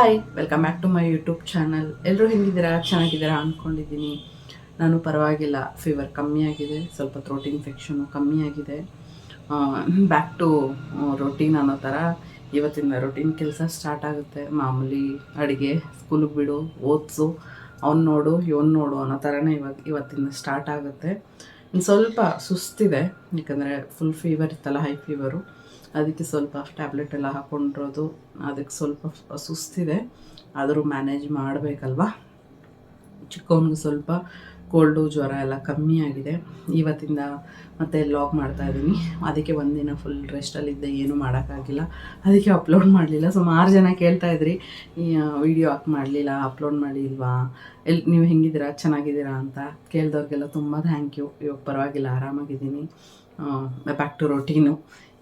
Hi welcome back to my YouTube channel ಎಲ್ಲರೂ ಹೆಂಗಿದ್ದೀರಾ? ಚೆನ್ನಾಗಿದ್ದೀರಾ ಅಂದ್ಕೊಂಡಿದ್ದೀನಿ ನಾನು ಪರವಾಗಿಲ್ಲ. ಫೀವರ್ ಕಮ್ಮಿ ಆಗಿದೆ. ಸ್ವಲ್ಪ ಥ್ರೋಟ್ ಇನ್ಫೆಕ್ಷನು ಕಮ್ಮಿ ಆಗಿದೆ. ಬ್ಯಾಕ್ ಟು ರೊಟೀನ್ ಅನ್ನೋ ಥರ ಇವತ್ತಿನ ರೊಟೀನ್ ಕೆಲಸ ಸ್ಟಾರ್ಟ್ ಆಗುತ್ತೆ. ಮಾಮೂಲಿ ಅಡುಗೆ ಸ್ಕೂಲಿಗೆ ಬಿಡು, ಓದಿಸು, ಅವ್ನು ನೋಡು, ಇವನು ನೋಡು ಅನ್ನೋ ಥರನೇ ಇವಾಗ ಇವತ್ತಿಂದ ಸ್ಟಾರ್ಟ್ ಆಗುತ್ತೆ. ಸ್ವಲ್ಪ ಸುಸ್ತಿದೆ. ಯಾಕಂದರೆ ಫುಲ್ ಫೀವರ್ ಇತ್ತಲ್ಲ ಹೈ ಫೀವರು ಅದಕ್ಕೆ ಸ್ವಲ್ಪ ಟ್ಯಾಬ್ಲೆಟ್ ಎಲ್ಲ ಹಾಕ್ಕೊಂಡಿರೋದು ಅದಕ್ಕೆ ಸ್ವಲ್ಪ ಸುಸ್ತಿದೆ. ಆದರೂ ಮ್ಯಾನೇಜ್ ಮಾಡಬೇಕಲ್ವಾ? ಚಿಕ್ಕವನಿಗೂ ಸ್ವಲ್ಪ ಕೋಲ್ಡು ಜ್ವರ ಎಲ್ಲ ಕಮ್ಮಿ ಆಗಿದೆ. ಇವತ್ತಿಂದ ಮತ್ತೆ ಲಾಗ್ ಮಾಡ್ತಾ ಇದ್ದೀನಿ. ಅದಕ್ಕೆ ಒಂದಿನ ಫುಲ್ ರೆಸ್ಟಲ್ಲಿದ್ದೆ ಏನೂ ಮಾಡೋಕ್ಕಾಗಿಲ್ಲ. ಅದಕ್ಕೆ ಅಪ್ಲೋಡ್ ಮಾಡಲಿಲ್ಲ. ಸುಮಾರು ಜನ ಕೇಳ್ತಾ ಇದ್ರಿ, ಈ ವಿಡಿಯೋ ಹಾಕ್ ಮಾಡಲಿಲ್ಲ ಅಪ್ಲೋಡ್ ಮಾಡಿಲ್ವಾ ಎಲ್ಲಿ ನೀವು ಹೆಂಗಿದ್ದೀರಾ? ಚೆನ್ನಾಗಿದ್ದೀರಾ ಅಂತ ಕೇಳಿದವ್ರಿಗೆಲ್ಲ ತುಂಬ ಥ್ಯಾಂಕ್ ಯು ಇವಾಗ ಪರವಾಗಿಲ್ಲ, ಆರಾಮಾಗಿದ್ದೀನಿ. ಬ್ಯಾಕ್ ಟು ರೊಟೀನು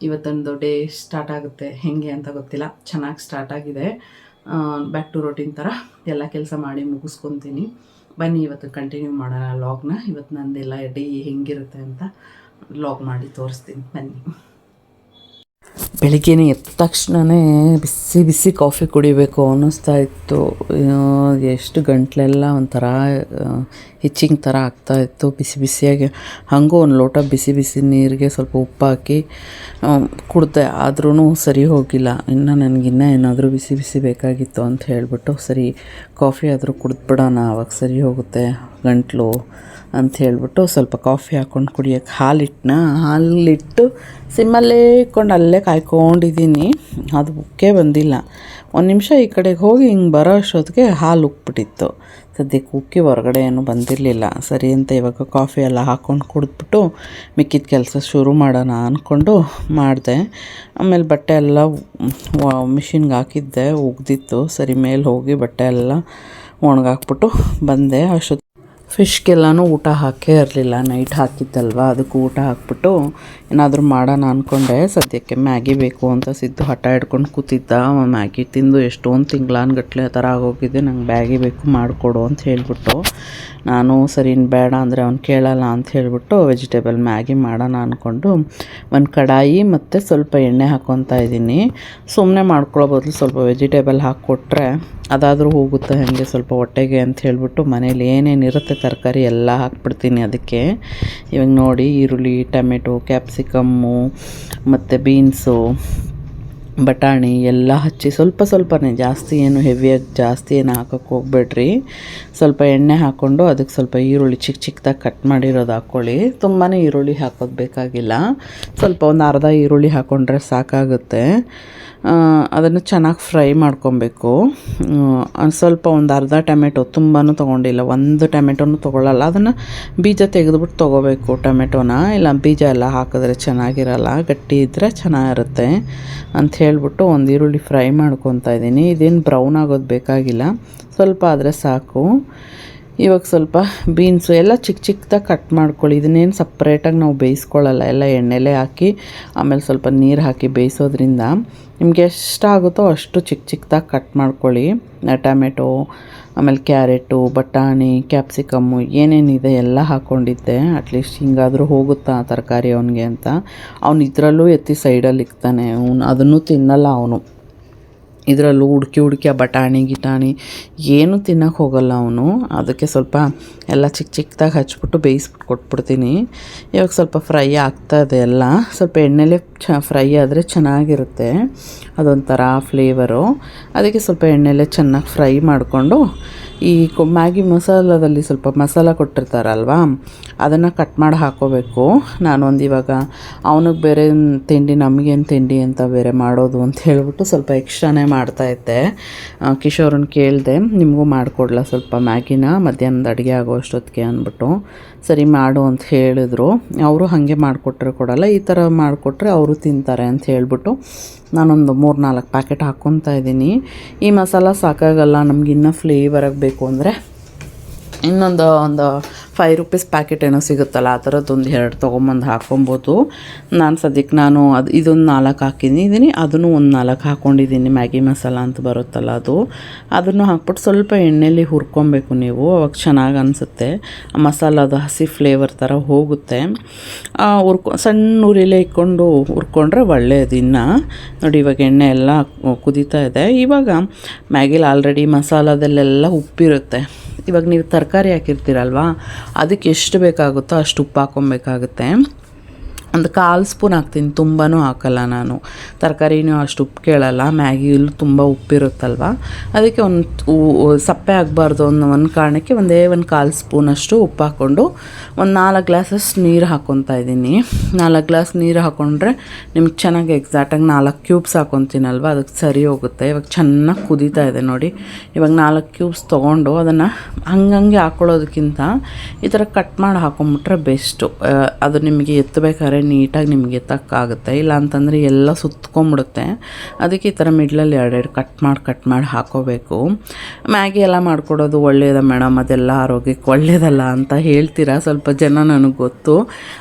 ಇವತ್ತೊಂದು ಡೇ ಸ್ಟಾರ್ಟ್ ಆಗುತ್ತೆ. ಹೇಗೆ ಅಂತ ಗೊತ್ತಿಲ್ಲ. ಚೆನ್ನಾಗಿ ಸ್ಟಾರ್ಟ್ ಆಗಿದೆ. ಬ್ಯಾಕ್ ಟು ರೊಟೀನ್ ಥರ ಎಲ್ಲ ಕೆಲಸ ಮಾಡಿ ಮುಗಿಸ್ಕೊತೀನಿ. ಬನ್ನಿ, ಇವತ್ತು ಕಂಟಿನ್ಯೂ ಮಾಡೋಣ ಲಾಗ್ನ ಇವತ್ತು ನಂದೆಲ್ಲ ಡೇ ಹೆಂಗಿರುತ್ತೆ ಅಂತ ಲಾಗ್ ಮಾಡಿ ತೋರಿಸ್ತೀನಿ. ಬನ್ನಿ. ಬೆಳಿಗ್ಗೆನೇ ಎದ್ದ ತಕ್ಷಣವೇ ಬಿಸಿ ಬಿಸಿ ಕಾಫಿ ಕುಡಿಬೇಕು ಅನ್ನಿಸ್ತಾ ಇತ್ತು. ಎಷ್ಟು ಗಂಟ್ಲೆಲ್ಲ ಒಂಥರ ಹಿಚ್ಚಿಂಗ್ ಥರ ಆಗ್ತಾ ಇತ್ತು. ಬಿಸಿ ಬಿಸಿಯಾಗಿ ಹಾಗೂ ಒಂದು ಲೋಟ ಬಿಸಿ ಬಿಸಿ ನೀರಿಗೆ ಸ್ವಲ್ಪ ಉಪ್ಪು ಹಾಕಿ ಕುಡಿದೆ. ಆದ್ರೂ ಸರಿ ಹೋಗಿಲ್ಲ. ಇನ್ನು ನನಗಿನ್ನ ಏನಾದರೂ ಬಿಸಿ ಬಿಸಿ ಬೇಕಾಗಿತ್ತು ಅಂತ ಹೇಳಿಬಿಟ್ಟು, ಸರಿ, ಕಾಫಿ ಆದರೂ ಕುಡಿದ್ಬಿಡೋಣ ಅವಾಗ ಸರಿ ಹೋಗುತ್ತೆ, ಗಂಟ್ಲು. ಅಂತ ಹೇಳ್ಬಿಟ್ಟು ಸ್ವಲ್ಪ ಕಾಫಿ ಹಾಕ್ಕೊಂಡು ಕುಡಿಯೋಕ್ಕೆ ಹಾಲಿಟ್ಟನ ಹಾಲಿಟ್ಟು ಸಿಮ್ಮಲ್ಲೇ ಇಟ್ಕೊಂಡು ಅಲ್ಲೇ ಕಾಯ್ಕೊಂಡಿದ್ದೀನಿ. ಅದು ಉಕ್ಕೇ ಬಂದಿಲ್ಲ. ಒಂದು ನಿಮಿಷ ಈ ಕಡೆಗೆ ಹೋಗಿ ಹಿಂಗೆ ಬರೋ ಅಷ್ಟೊತ್ತಿಗೆ ಹಾಲು ಉಕ್ಬಿಟ್ಟಿತ್ತು. ಸದ್ಯಕ್ಕೆ ಉಕ್ಕಿ ಹೊರಗಡೆ ಏನೂ ಬಂದಿರಲಿಲ್ಲ. ಸರಿ ಅಂತ ಇವಾಗ ಕಾಫಿ ಎಲ್ಲ ಹಾಕ್ಕೊಂಡು ಕುಡಿದ್ಬಿಟ್ಟು ಮಿಕ್ಕಿದ ಕೆಲಸ ಶುರು ಮಾಡೋಣ ಅಂದ್ಕೊಂಡು ಮಾಡಿದೆ. ಆಮೇಲೆ ಬಟ್ಟೆ ಎಲ್ಲ ಮಿಷಿನ್ಗೆ ಹಾಕಿದ್ದೆ, ಉಗ್ದಿತ್ತು. ಸರಿ, ಮೇಲೆ ಹೋಗಿ ಬಟ್ಟೆ ಎಲ್ಲ ಒಣಗಾಕ್ಬಿಟ್ಟು ಬಂದೆ. ಅಷ್ಟೊತ್ತು ಫಿಶ್ಗೆಲ್ಲನೂ ಊಟ ಹಾಕೇ ಇರಲಿಲ್ಲ. ನೈಟ್ ಹಾಕಿದ್ದಲ್ವ? ಅದಕ್ಕೆ ಊಟ ಹಾಕ್ಬಿಟ್ಟು ಏನಾದರೂ ಮಾಡೋಣ ಅಂದ್ಕೊಂಡೆ ಸದ್ಯಕ್ಕೆ ಮ್ಯಾಗಿ ಬೇಕು ಅಂತ ಸಿದ್ದು ಹಠ ಹಿಡ್ಕೊಂಡು ಕೂತಿದ್ದ. ಮ್ಯಾಗಿ ತಿಂದು ಎಷ್ಟೊಂದು ತಿಂಗ್ಳಾನ್ಗಟ್ಲೆ ಆ ಥರ ಆಗೋಗಿದೆ. ನಂಗೆ ಮ್ಯಾಗಿ ಬೇಕು ಮಾಡಿಕೊಡು ಅಂತ ಹೇಳ್ಬಿಟ್ಟು ನಾನು ಸರಿ ಬೇಡ ಅಂದರೆ ಅವ್ನು ಕೇಳಲ್ಲ ಅಂತ ಹೇಳಿಬಿಟ್ಟು ವೆಜಿಟೇಬಲ್ ಮ್ಯಾಗಿ ಮಾಡೋಣ ಅಂದ್ಕೊಂಡು ಒಂದು ಕಡಾಯಿ ಮತ್ತು ಸ್ವಲ್ಪ ಎಣ್ಣೆ ಹಾಕ್ಕೊತಾ ಇದ್ದೀನಿ. ಸುಮ್ಮನೆ ಮಾಡ್ಕೊಳ್ಳೋ ಬದಲು ಸ್ವಲ್ಪ ವೆಜಿಟೇಬಲ್ ಹಾಕ್ಕೊಟ್ರೆ ಅದಾದರೂ ಹೋಗುತ್ತೆ ಹಾಗೆ ಸ್ವಲ್ಪ ಹೊಟ್ಟೆಗೆ ಅಂತ ಹೇಳಿಬಿಟ್ಟು ಮನೇಲಿ ಏನೇನಿರುತ್ತೆ ತರಕಾರಿ ಎಲ್ಲ ಹಾಕ್ಬಿಡ್ತೀನಿ ಅದಕ್ಕೆ. ಇವಾಗ ನೋಡಿ ಈರುಳ್ಳಿ, ಟೊಮೆಟೊ, ಕ್ಯಾಪ್ಸಿಕಮ್ಮು ಮತ್ತು ಬೀನ್ಸು. ಬಟಾಣಿ ಎಲ್ಲ ಹಚ್ಚಿ ಸ್ವಲ್ಪ ಸ್ವಲ್ಪನೇ, ಜಾಸ್ತಿ ಏನು ಹೆವಿಯಾಗಿ ಜಾಸ್ತಿ ಏನು ಹಾಕೋಕ್ಕೆ ಹೋಗ್ಬೇಡ್ರಿ. ಸ್ವಲ್ಪ ಎಣ್ಣೆ ಹಾಕ್ಕೊಂಡು ಅದಕ್ಕೆ ಸ್ವಲ್ಪ ಈರುಳ್ಳಿ ಚಿಕ್ಕ ಚಿಕ್ಕದಾಗಿ ಕಟ್ ಮಾಡಿರೋದು ಹಾಕ್ಕೊಳ್ಳಿ. ತುಂಬಾ ಈರುಳ್ಳಿ ಹಾಕೋದು ಬೇಕಾಗಿಲ್ಲ. ಸ್ವಲ್ಪ ಒಂದು ಅರ್ಧ ಈರುಳ್ಳಿ ಹಾಕ್ಕೊಂಡ್ರೆ ಸಾಕಾಗುತ್ತೆ. ಅದನ್ನು ಚೆನ್ನಾಗಿ ಫ್ರೈ ಮಾಡ್ಕೊಬೇಕು. ಸ್ವಲ್ಪ ಒಂದು ಅರ್ಧ ಟೊಮೆಟೊ ತುಂಬಾ ತೊಗೊಂಡಿಲ್ಲ, ಒಂದು ಟೊಮೆಟೊನೂ ತೊಗೊಳ್ಳಲ್ಲ ಅದನ್ನು ಬೀಜ ತೆಗೆದುಬಿಟ್ಟು ತೊಗೋಬೇಕು ಟೊಮೆಟೊನ. ಇಲ್ಲ, ಬೀಜ ಎಲ್ಲ ಹಾಕಿದ್ರೆ ಚೆನ್ನಾಗಿರಲ್ಲ, ಗಟ್ಟಿ ಇದ್ದರೆ ಚೆನ್ನಾಗಿರುತ್ತೆ ಅಂತ ಹೇಳ್ಬಿಟ್ಟು ಒಂದು ಈರುಳ್ಳಿ ಫ್ರೈ ಮಾಡ್ಕೊತಾ ಇದ್ದೀನಿ. ಇದೇನು ಬ್ರೌನ್ ಆಗೋದು ಬೇಕಾಗಿಲ್ಲ. ಸ್ವಲ್ಪ ಆದರೆ ಸಾಕು. ಇವಾಗ ಸ್ವಲ್ಪ ಬೀನ್ಸು ಎಲ್ಲ ಚಿಕ್ಕ ಚಿಕ್ಕದಾಗಿ ಕಟ್ ಮಾಡ್ಕೊಳ್ಳಿ. ಇದನ್ನೇನು ಸಪ್ರೇಟಾಗಿ ನಾವು ಬೇಯಿಸ್ಕೊಳ್ಳಲ್ಲ. ಎಲ್ಲ ಎಣ್ಣೆಲೆ ಹಾಕಿ, ಆಮೇಲೆ ಸ್ವಲ್ಪ ನೀರು ಹಾಕಿ ಬೇಯಿಸೋದ್ರಿಂದ ನಿಮಗೆ ಎಷ್ಟಾಗುತ್ತೋ ಅಷ್ಟು ಚಿಕ್ಕ ಚಿಕ್ಕದಾಗಿ ಕಟ್ ಮಾಡ್ಕೊಳ್ಳಿ. ಟೊಮೆಟೊ ಆಮೇಲೆ ಕ್ಯಾರೆಟು, ಬಟಾಣಿ, ಕ್ಯಾಪ್ಸಿಕಮ್ಮು, ಏನೇನಿದೆ ಎಲ್ಲ ಹಾಕ್ಕೊಂಡಿದ್ದೆ. ಅಟ್ಲೀಸ್ಟ್ ಹಿಂಗಾದರೂ ಹೋಗುತ್ತಾ ತರಕಾರಿ ಅವನಿಗೆ ಅಂತ. ಅವ್ನು ಇದರಲ್ಲೂ ಎತ್ತಿ ಸೈಡಲ್ಲಿ ಇಕ್ತಾನೆ. ಅವನು ಅದನ್ನು ತಿನ್ನಲ್ಲ ಅವನು. ಇದರಲ್ಲೂ ಹುಡ್ಕಿ ಹುಡುಕಿ ಆ ಬಟಾಣಿ ಗಿಟಾಣಿ ಏನೂ ತಿನ್ನೋಕೆ ಹೋಗಲ್ಲ ಅವನು. ಅದಕ್ಕೆ ಸ್ವಲ್ಪ ಎಲ್ಲ ಚಿಕ್ಕ ಚಿಕ್ಕದಾಗಿ ಹಚ್ಬಿಟ್ಟು ಬೇಯಿಸ್ಬಿಟ್ಟು ಕೊಟ್ಬಿಡ್ತೀನಿ. ಇವಾಗ ಸ್ವಲ್ಪ ಫ್ರೈ ಆಗ್ತದೆ ಎಲ್ಲ. ಸ್ವಲ್ಪ ಎಣ್ಣೆಲೇ ಚ ಫ್ರೈ ಆದರೆ ಚೆನ್ನಾಗಿರುತ್ತೆ. ಅದೊಂಥರ ಫ್ಲೇವರು. ಅದಕ್ಕೆ ಸ್ವಲ್ಪ ಎಣ್ಣೆಲೆ ಚೆನ್ನಾಗಿ ಫ್ರೈ ಮಾಡಿಕೊಂಡು ಈ ಮ್ಯಾಗಿ ಮಸಾಲದಲ್ಲಿ ಸ್ವಲ್ಪ ಮಸಾಲ ಕೊಟ್ಟಿರ್ತಾರಲ್ವಾ, ಅದನ್ನು ಕಟ್ ಮಾಡಿ ಹಾಕೋಬೇಕು. ನಾನೊಂದು ಇವಾಗ ಅವನಿಗೆ ಬೇರೆ ತಿಂಡಿ, ನಮಗೇನು ತಿಂಡಿ ಅಂತ ಬೇರೆ ಮಾಡೋದು ಅಂತ ಹೇಳ್ಬಿಟ್ಟು ಸ್ವಲ್ಪ ಎಕ್ಸ್ಟ್ರಾನೇ ಮಾಡ್ತಾಯಿದ್ದೆ ಕಿಶೋರನ್ನ ಕೇಳಿದೆ, ನಿಮಗೂ ಮಾಡಿಕೊಡ್ಲ ಸ್ವಲ್ಪ ಮ್ಯಾಗಿನ? ಮಧ್ಯಾಹ್ನದ ಅಡುಗೆ ಆಗೋ ಅಷ್ಟೊತ್ತಿಗೆ ಅಂದ್ಬಿಟ್ಟು. ಸರಿ ಮಾಡು ಅಂತ ಹೇಳಿದ್ರು. ಅವರು ಹಾಗೆ ಮಾಡಿಕೊಟ್ರೆ ಕೊಡಲ್ಲ, ಈ ಥರ ಮಾಡಿಕೊಟ್ರೆ ಅವರು ತಿಂತಾರೆ ಅಂತ ಹೇಳಿಬಿಟ್ಟು ನಾನೊಂದು ಮೂರು ನಾಲ್ಕು ಪ್ಯಾಕೆಟ್ ಹಾಕ್ಕೊತಾ ಇದ್ದೀನಿ. ಈ ಮಸಾಲ ಸಾಕಾಗಲ್ಲ, ನಮ್ಗೆ ಇನ್ನೂ ಫ್ಲೇವರಾಗಿ ಬೇಕು ಅಂದರೆ ಇನ್ನೊಂದು ಒಂದು ಫೈವ್ ರುಪೀಸ್ ಪ್ಯಾಕೆಟ್ ಏನೋ ಸಿಗುತ್ತಲ್ಲ, ಆ ಥರದ್ದೊಂದು ಎರಡು ತೊಗೊಂಬಂದು ಹಾಕ್ಕೊಬೋದು. ನಾನು ಸದ್ಯಕ್ಕೆ ನಾನು ಅದು ಇದೊಂದು ನಾಲ್ಕು ಹಾಕಿದ್ದೀನಿ ಅದನ್ನು ಒಂದು ನಾಲ್ಕು ಹಾಕ್ಕೊಂಡಿದ್ದೀನಿ ಮ್ಯಾಗಿ ಮಸಾಲ ಅಂತ ಬರುತ್ತಲ್ಲ ಅದು. ಅದನ್ನು ಹಾಕ್ಬಿಟ್ಟು ಸ್ವಲ್ಪ ಎಣ್ಣೆಯಲ್ಲಿ ಹುರ್ಕೊಬೇಕು ನೀವು. ಅವಾಗ ಚೆನ್ನಾಗಿ ಅನಿಸುತ್ತೆ. ಅದು ಹಸಿ ಫ್ಲೇವರ್ ಥರ ಹೋಗುತ್ತೆ. ಹುರ್ಕೊ ಸಣ್ಣ ಉರಿಲೇ ಇಟ್ಕೊಂಡು ಹುರ್ಕೊಂಡ್ರೆ ಒಳ್ಳೆಯದು ಇನ್ನು. ನೋಡಿ, ಇವಾಗ ಎಣ್ಣೆ ಎಲ್ಲ ಕುದೀತಾ ಇದೆ. ಇವಾಗ ಮ್ಯಾಗಿಲಿ ಆಲ್ರೆಡಿ ಮಸಾಲದಲ್ಲೆಲ್ಲ ಉಪ್ಪಿರುತ್ತೆ. ಇವಾಗ ನೀವು ತರಕಾರಿ ಹಾಕಿರ್ತೀರಲ್ವಾ ಅದಕ್ಕೆ ಎಷ್ಟು ಬೇಕಾಗುತ್ತೋ ಅಷ್ಟು ಉಪ್ಪು ಹಾಕ್ಕೊಬೇಕಾಗುತ್ತೆ ಒಂದು ಕಾಲು ಸ್ಪೂನ್ ಹಾಕ್ತೀನಿ ತುಂಬಾ ಹಾಕಲ್ಲ ನಾನು. ತರಕಾರಿನೂ ಅಷ್ಟು ಉಪ್ಪು ಕೇಳಲ್ಲ ಮ್ಯಾಗಿಯಲ್ಲೂ ತುಂಬ ಉಪ್ಪಿರುತ್ತಲ್ವ? ಅದಕ್ಕೆ ಒಂದು ಸಪ್ಪೆ ಆಗಬಾರ್ದು ಅನ್ನೋ ಒಂದು ಕಾರಣಕ್ಕೆ ಒಂದೇ ಒಂದು ಕಾಲು ಸ್ಪೂನಷ್ಟು ಉಪ್ಪು ಹಾಕ್ಕೊಂಡು ಒಂದು ನಾಲ್ಕು ಗ್ಲಾಸಸ್ ನೀರು ಹಾಕ್ಕೊತಾ ಇದ್ದೀನಿ. ನಾಲ್ಕು ಗ್ಲಾಸ್ ನೀರು ಹಾಕ್ಕೊಂಡ್ರೆ ನಿಮ್ಗೆ ಚೆನ್ನಾಗಿ ಎಕ್ಸಾಕ್ಟಾಗಿ ನಾಲ್ಕು ಕ್ಯೂಬ್ಸ್ ಹಾಕ್ಕೊತೀನಲ್ವ ಅದಕ್ಕೆ ಸರಿ ಹೋಗುತ್ತೆ. ಇವಾಗ ಚೆನ್ನಾಗಿ ಕುದೀತಾ ಇದೆ ನೋಡಿ. ಇವಾಗ ನಾಲ್ಕು ಕ್ಯೂಬ್ಸ್ ತೊಗೊಂಡು ಅದನ್ನು ಹಂಗಂಗೆ ಹಾಕ್ಕೊಳ್ಳೋದಕ್ಕಿಂತ ಈ ಥರ ಕಟ್ ಮಾಡಿ ಹಾಕೊಂಬಿಟ್ರೆ ಬೆಸ್ಟು ಅದು ನಿಮಗೆ ಎತ್ತಬೇಕಾದ್ರೆ ನೀಟಾಗಿ ನಿಮಗೆ ತಕ್ಕಾಗುತ್ತೆ ಇಲ್ಲ ಅಂತಂದರೆ ಎಲ್ಲ ಸುತ್ಕೊಂಬಿಡುತ್ತೆ ಅದಕ್ಕೆ ಈ ಥರ ಮಿಡ್ಲಲ್ಲಿ ಎರಡೆರಡು ಕಟ್ ಮಾಡಿ ಕಟ್ ಮಾಡಿ ಹಾಕೋಬೇಕು. ಮ್ಯಾಗಿ ಎಲ್ಲ ಮಾಡ್ಕೊಡೋದು ಒಳ್ಳೆಯದ ಮೇಡಮ್? ಅದೆಲ್ಲ ಆರೋಗ್ಯಕ್ಕೆ ಒಳ್ಳೆಯದಲ್ಲ ಅಂತ ಹೇಳ್ತೀರಾ? ಸ್ವಲ್ಪ ಜನ ನನಗೆ ಗೊತ್ತು.